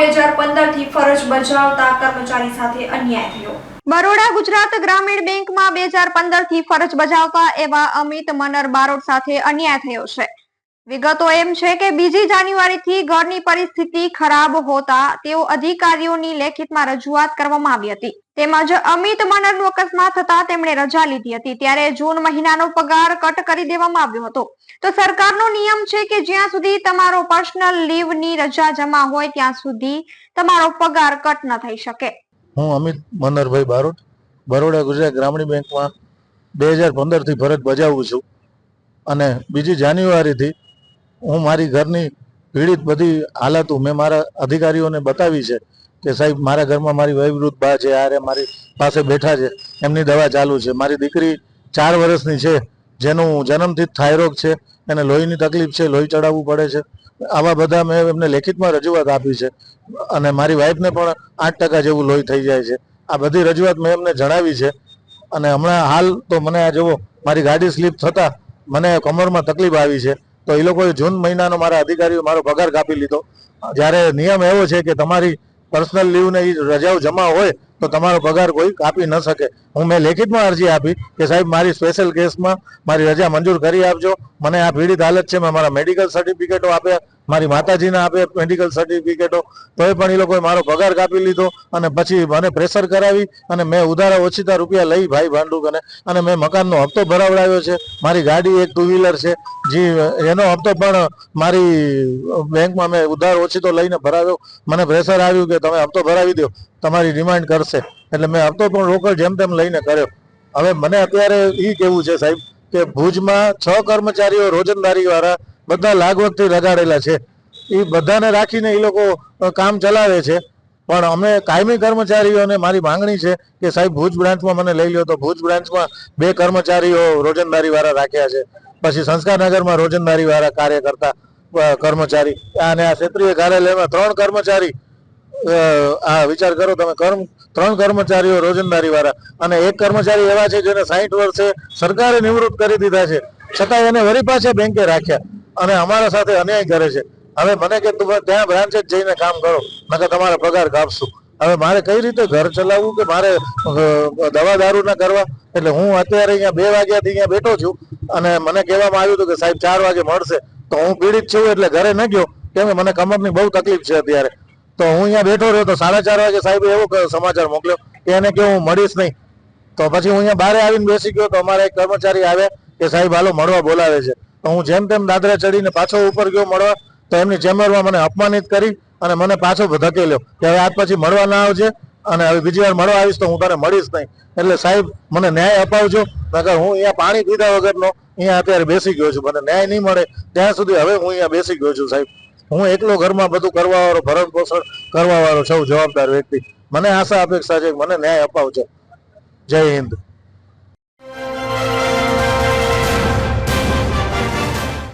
બે હજાર પંદરથી ફરજ બજાવતા કર્મચારી સાથે અન્યાય થયો. બરોડા ગુજરાત ગ્રામીણ બેંકમાં બે હજાર પંદરથી ફરજ બજાવતા એવા અમિત મનર બારોટ સાથે અન્યાય થયો છે. વિગતો એમ છે કે બીજી જાન્યુઆરી થી ઘરની પરિસ્થિતિ ખરાબ હોતા તેઓ અધિકારીઓની લેખિતમાં રજૂઆત કરવામાં આવી હતી. તેમજ અમિત મનરનું અકસ્માત થતા તેમણે રજા લીધી હતી. ત્યારે જૂન મહિનાનો પગાર કટ કરી દેવામાં આવ્યો હતો. તો સરકારનો નિયમ છે કે જ્યાં સુધી તમારો પર્સનલ લીવની રજા જમા હોય ત્યાં સુધી તમારો પગાર કટ ન થઈ શકે. હું અમિત મનરભાઈ બારોટ, બરોડા ગુજરાત ગ્રામીણ બેંકમાં બે હજાર પંદરથી ફરજ બજાવું છું. અને બીજી જાન્યુઆરીથી હું મારી ઘરની પીડિત બધી હાલતો મેં મારા અધિકારીઓને બતાવી છે કે સાહેબ, મારા ઘરમાં મારી વયવૃદ્ધ બા છે આરે મારી પાસે બેઠા છે, એમની દવા ચાલુ છે. મારી દીકરી ચાર વર્ષની છે, જેનું જન્મથી જ થાઇરોગ છે, એને લોહીની તકલીફ છે, લોહી ચડાવવું પડે છે. આવા બધા મેં એમને લેખિતમાં રજૂઆત આપી છે. અને મારી વાઈફને પણ આઠ ટકા જેવું લોહી થઈ જાય છે. આ બધી રજૂઆત મેં એમને જણાવી છે. અને હમણાં હાલ તો મને આ જુઓ, મારી ગાડી સ્લીપ થતાં મને કમરમાં તકલીફ આવી છે. તો એ લોકોએ જૂન મહિનાનો મારા અધિકારીઓ મારો પગાર કાપી લીધો. જ્યારે નિયમ એવો છે કે તમારી પર્સનલ લીવને એ રજાઓ જમા હોય તો તમારો પગાર કોઈ કાપી ન શકે. હું મેં લેખિતમાં અરજી આપી કે સાહેબ, મારી સ્પેશિયલ કેસમાં મારી રજા મંજૂર કરી આપજો. મને આ પીડિત હાલત છે, મેં મારા મેડિકલ સર્ટિફિકેટો આપ્યા. મારી માતાજીને આપે મેડિકલ સર્ટિફિકેટો તોય પણ એ લોકોએ મારો પગાર કાપી લીધો અને પછી મને પ્રેશર કરાવી અને મેં ઉધારા ઓછીતા રૂપિયા લઈ ભાઈ ભાંડુકને અને મેં મકાનનો હપ્તો ભરાવડાવ્યો છે. મારી ગાડી એક ટુ વ્હીલર છે. જે એનો હપ્તો પણ મારી બેંકમાં મેં ઉધાર ઓછીતો લઈને ભરાવ્યો. મને પ્રેશર આવ્યું કે તમે હપ્તો ભરાવી દો. તમારી ડિમાન્ડ કરશે. એટલે મેં હપ્તો પણ રોકડ જેમ તેમ લઈને કર્યો. હવે મને અત્યારે એ કેવું છે સાહેબ કે ભુજમાં છ કર્મચારીઓ રોજંદારી વાળા બધા લાગવગથી રગાડેલા છે. એ બધાને રાખીને એ લોકો કામ ચલાવે છે. પણ અમે કાયમી કર્મચારીઓને મારી માંગણી છે કે સાહેબ, ભુજ બ્રાન્ચમાં મને લઈ લો તો ભુજ બ્રાન્ચમાં બે કર્મચારીઓ રોજંદારી વાળા રાખ્યા છે. પછી સંસ્કારનગરમાં રોજંદારી વાળા કાર્ય કરતા કર્મચારી. અને આ ક્ષેત્રીય કાર્યાલયમાં ત્રણ કર્મચારી આ વિચાર કરો તમે, કર્મ, ત્રણ કર્મચારીઓ રોજંદારી વાળા અને એક કર્મચારી એવા છે જેને સાહીઠ વર્ષે સરકારે નિવૃત્ત કરી દીધા છે. છતાં એને વરી પાછા બેંકે રાખ્યા. અને અમારા સાથે અન્યાય કરે છે. હવે મને કે તમે ત્યાં બ્રાન્ચે જ જઈને કામ કરો. નકર તમારા પગાર કાપશું. હવે મારે કઈ રીતે ઘર ચલાવવું કે મારે દવા દારૂ ના કરવા? એટલે હું અત્યારે અહીંયા બે વાગ્યાથી અહીંયા બેઠો છું અને મને કહેવામાં આવ્યું હતું કે સાહેબ ચાર વાગે મળશે. તો હું પીડિત છું એટલે ઘરે ન ગયો. કેમ કે મને કમરની બહુ તકલીફ છે અત્યારે. તો હું અહીંયા બેઠો રહ્યો તો સાડા ચાર વાગે સાહેબે એવો સમાચાર મોકલ્યો કે એને કે હું મળીશ નહીં. તો પછી હું અહીંયા બહાર આવીને બેસી ગયો તો અમારા એક કર્મચારી આવ્યા કે સાહેબ હાલો મળવા બોલાવે છે. તો હું જેમ તેમ દાદરા ચડીને પાછો ઉપર ગયો મળવા, તો એમની ચેમ્બરમાં મને અપમાનિત કરી અને મને પાછો ધકેલ્યો કે હવે આજ પછી મળવા ના આવજે અને હવે બીજી વાર મળવા આવીશ તો હું તને મળીશ નહીં. એટલે સાહેબ, મને ન્યાય અપાવજો, નકર હું અહીંયા પાણી પીધા વગરનો અહીંયા અત્યારે બેસી ગયો છું. મને ન્યાય નહીં મળે, ત્યાં સુધી હવે હું અહીંયા બેસી ગયો છું સાહેબ. હું એકલો ઘરમાં બધું કરવા વાળો ભરણ પોષણ કરવા વાળો સૌ જવાબદાર વ્યક્તિ. મને આશા અપેક્ષા છે મને ન્યાય અપાવજો. જય હિન્દ.